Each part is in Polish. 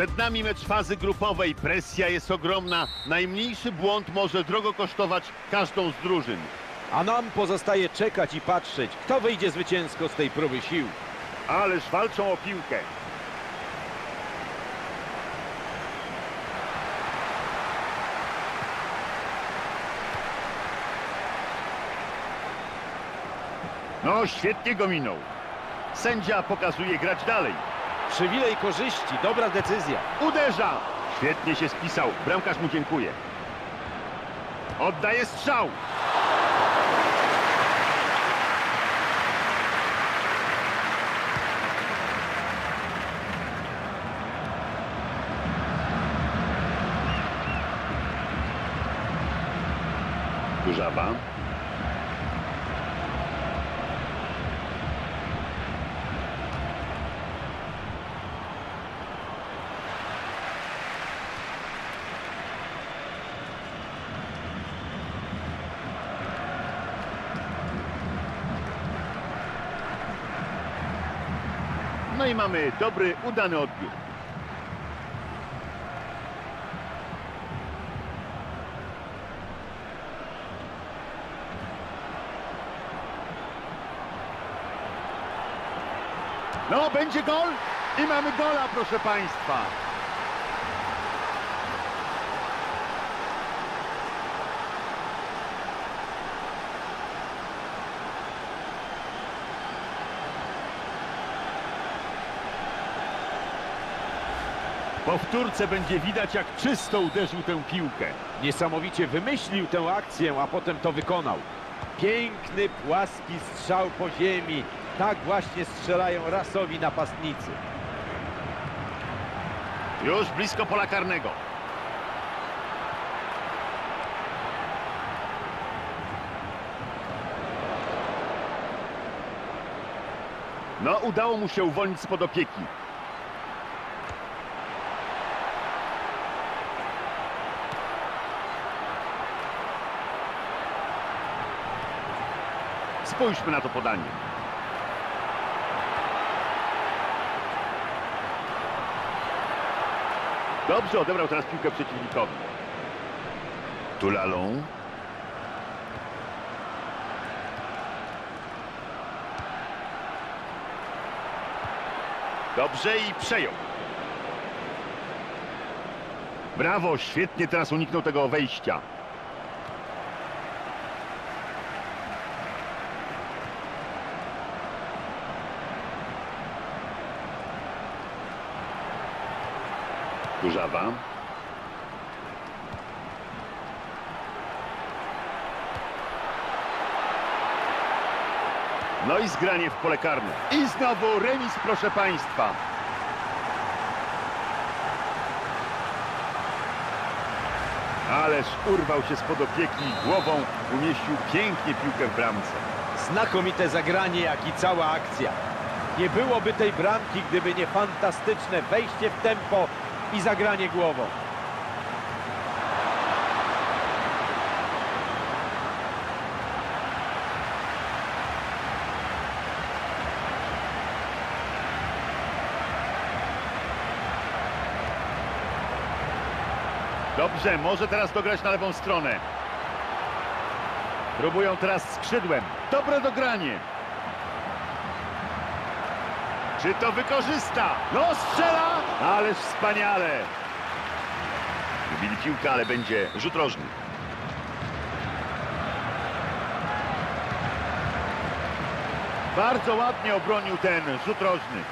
Przed nami mecz fazy grupowej. Presja jest ogromna. Najmniejszy błąd może drogo kosztować każdą z drużyn. A nam pozostaje czekać i patrzeć, kto wyjdzie zwycięsko z tej próby sił. Ależ walczą o piłkę. No, świetnie go minął. Sędzia pokazuje grać dalej. Przywilej korzyści, dobra decyzja. Uderza! Świetnie się spisał. Bramkarz mu dziękuję. Oddaje strzał. Kurzawa. Mamy dobry, udany odbiór. No, będzie gol i mamy gola, proszę Państwa. Po wtórce będzie widać, jak czysto uderzył tę piłkę. Niesamowicie wymyślił tę akcję, a potem to wykonał. Piękny, płaski strzał po ziemi. Tak właśnie strzelają rasowi napastnicy. Już blisko pola karnego. No, udało mu się uwolnić spod opieki. Spójrzmy na to podanie. Dobrze odebrał teraz piłkę przeciwnikowi. Tulalą. Dobrze i przejął. Brawo, świetnie teraz uniknął tego wejścia. Kurzawa. No i zgranie w pole karne. I znowu remis, proszę Państwa. Ależ urwał się spod opieki i głową umieścił pięknie piłkę w bramce. Znakomite zagranie, jak i cała akcja. Nie byłoby tej bramki, gdyby nie fantastyczne wejście w tempo i zagranie głową. Dobrze, może teraz dograć na lewą stronę. Próbują teraz skrzydłem. Dobre dogranie. Czy to wykorzysta? No strzela! Ależ wspaniale. Wybili piłkę, ale będzie rzut rożny. Bardzo ładnie obronił ten rzut rożny.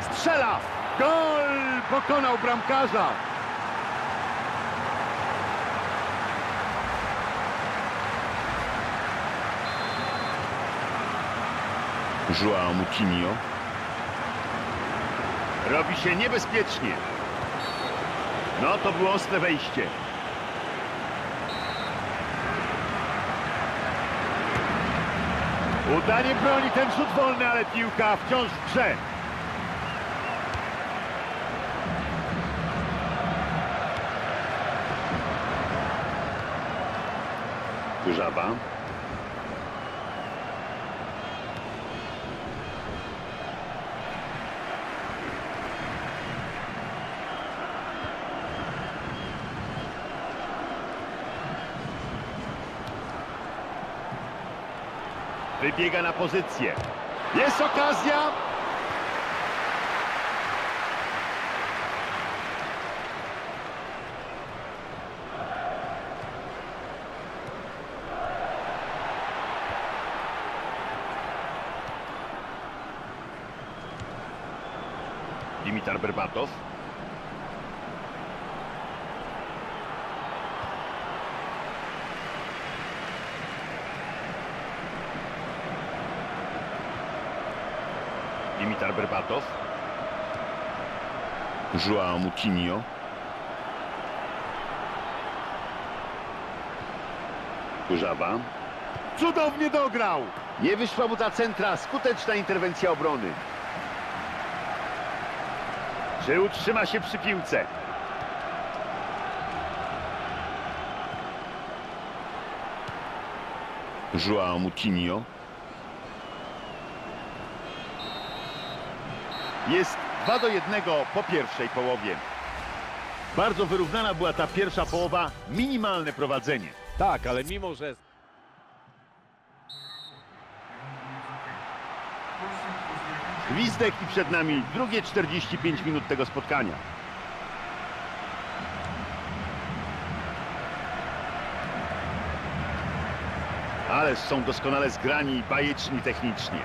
Strzela! Gol! Pokonał bramkarza! João Moutinho. Robi się niebezpiecznie. No, to było ostre wejście. Udanie broni ten rzut wolny, ale piłka wciąż w grze. Kurzawa. Wybiega na pozycję. Jest okazja. Dimitar Berbatow. Dimitar Berbatow. Joao Moutinho. Kurzawa. Cudownie dograł! Nie wyszła mu ta centra, skuteczna interwencja obrony. Czy utrzyma się przy piłce? Joao Moutinho. Jest 2 do 1 po pierwszej połowie. Bardzo wyrównana była ta pierwsza połowa, minimalne prowadzenie. Tak, ale mimo, że Gwizdek i przed nami drugie 45 minut tego spotkania. Ale są doskonale zgrani i bajeczni technicznie.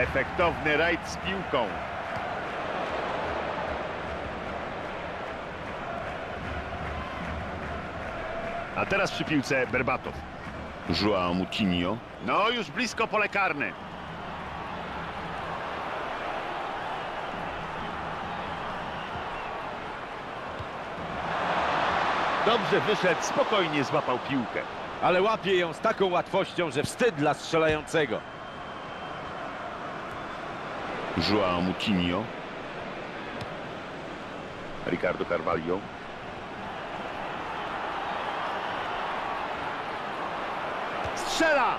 Efektowny rajd z piłką. A teraz przy piłce Berbatow. Joao Moutinho. No, już blisko pole karne. Dobrze wyszedł, spokojnie złapał piłkę. ale łapie ją z taką łatwością, że wstyd dla strzelającego. Joao Moutinho. Ricardo Carvalho. Strzela!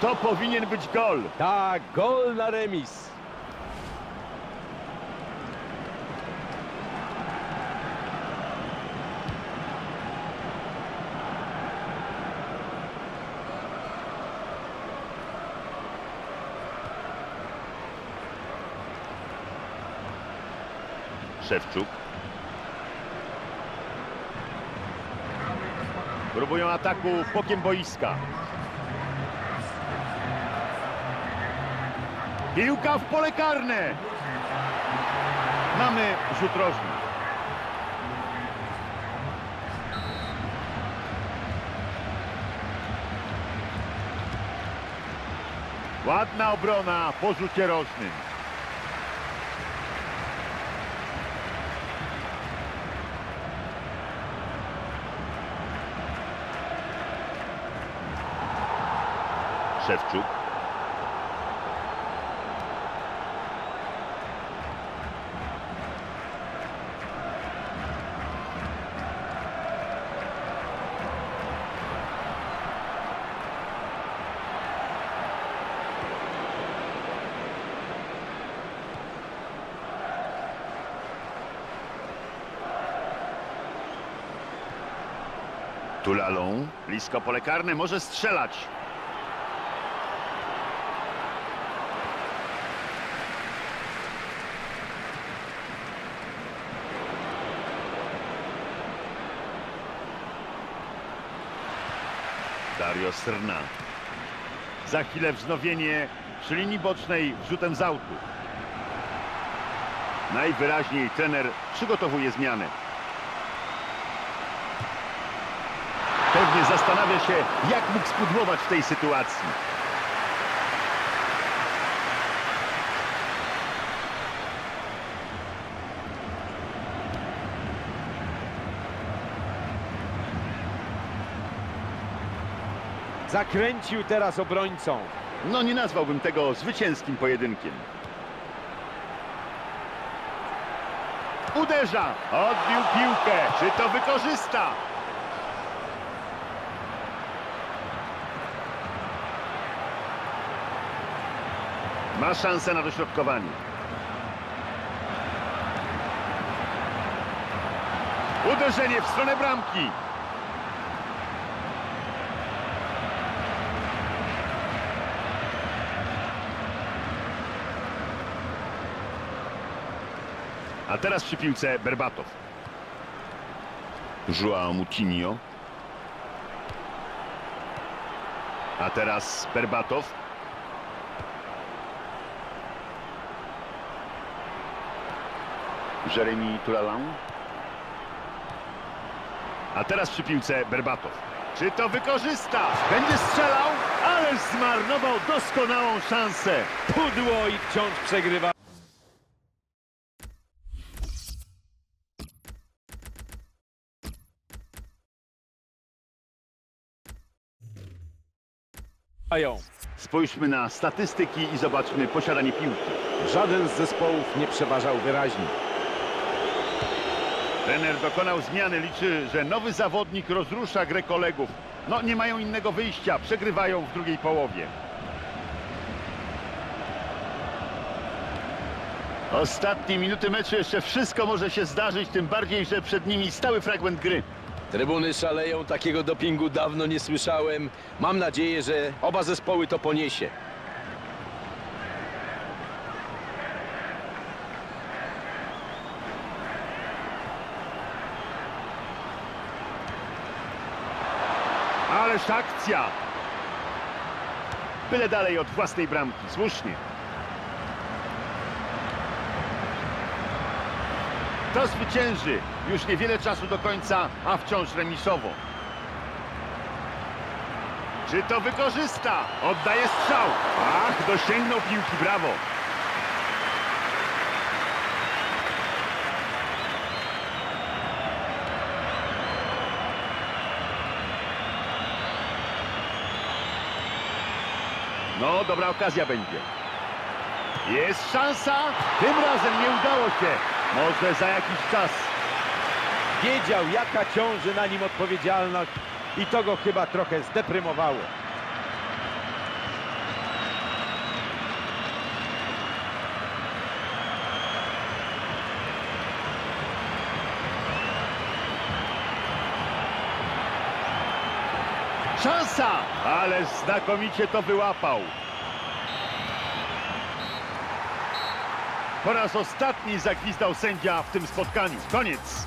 To powinien być gol. Tak, gol na remis. Szewczuk. Próbują ataku bokiem boiska. Piłka w pole karne. Mamy rzut rożny. Ładna obrona po rzucie rożnym. Szewczuk. Tulalą, blisko pole karne, może strzelać. Dario Srna. Za chwilę wznowienie przy linii bocznej rzutem z autu. Najwyraźniej trener przygotowuje zmianę. Pewnie zastanawia się, jak mógł spudłować w tej sytuacji. Zakręcił teraz obrońcą. No nie nazwałbym tego zwycięskim pojedynkiem. Uderza! Odbił piłkę. Czy to wykorzysta? Ma szansę na dośrodkowanie. Uderzenie w stronę bramki. A teraz przy piłce Berbatow. Joao Moutinho. A teraz Berbatow. Jeremy Toulalan. A teraz przy piłce Berbatow. Czy to wykorzysta? Będzie strzelał, ależ zmarnował doskonałą szansę. Pudło i wciąż przegrywa. Mają. Spójrzmy na statystyki i zobaczmy posiadanie piłki. Żaden z zespołów nie przeważał wyraźnie. Trener dokonał zmiany, liczy, że nowy zawodnik rozrusza grę kolegów. No nie mają innego wyjścia, przegrywają w drugiej połowie. Ostatnie minuty meczu, jeszcze wszystko może się zdarzyć, tym bardziej, że przed nimi stały fragment gry. Trybuny szaleją, takiego dopingu dawno nie słyszałem. Mam nadzieję, że oba zespoły to poniesie. Ależ akcja! Byle dalej od własnej bramki, słusznie. To zwycięży. Już niewiele czasu do końca, a wciąż remisowo. Czy to wykorzysta? Oddaje strzał. Ach, dosięgnął piłki, brawo. No, dobra okazja będzie. Jest szansa. Tym razem nie udało się. Może za jakiś czas. Wiedział, jaka ciąży na nim odpowiedzialność i to go chyba trochę zdeprymowało. Szansa! Ale znakomicie to wyłapał. Po raz ostatni zagwizdał sędzia w tym spotkaniu. Koniec.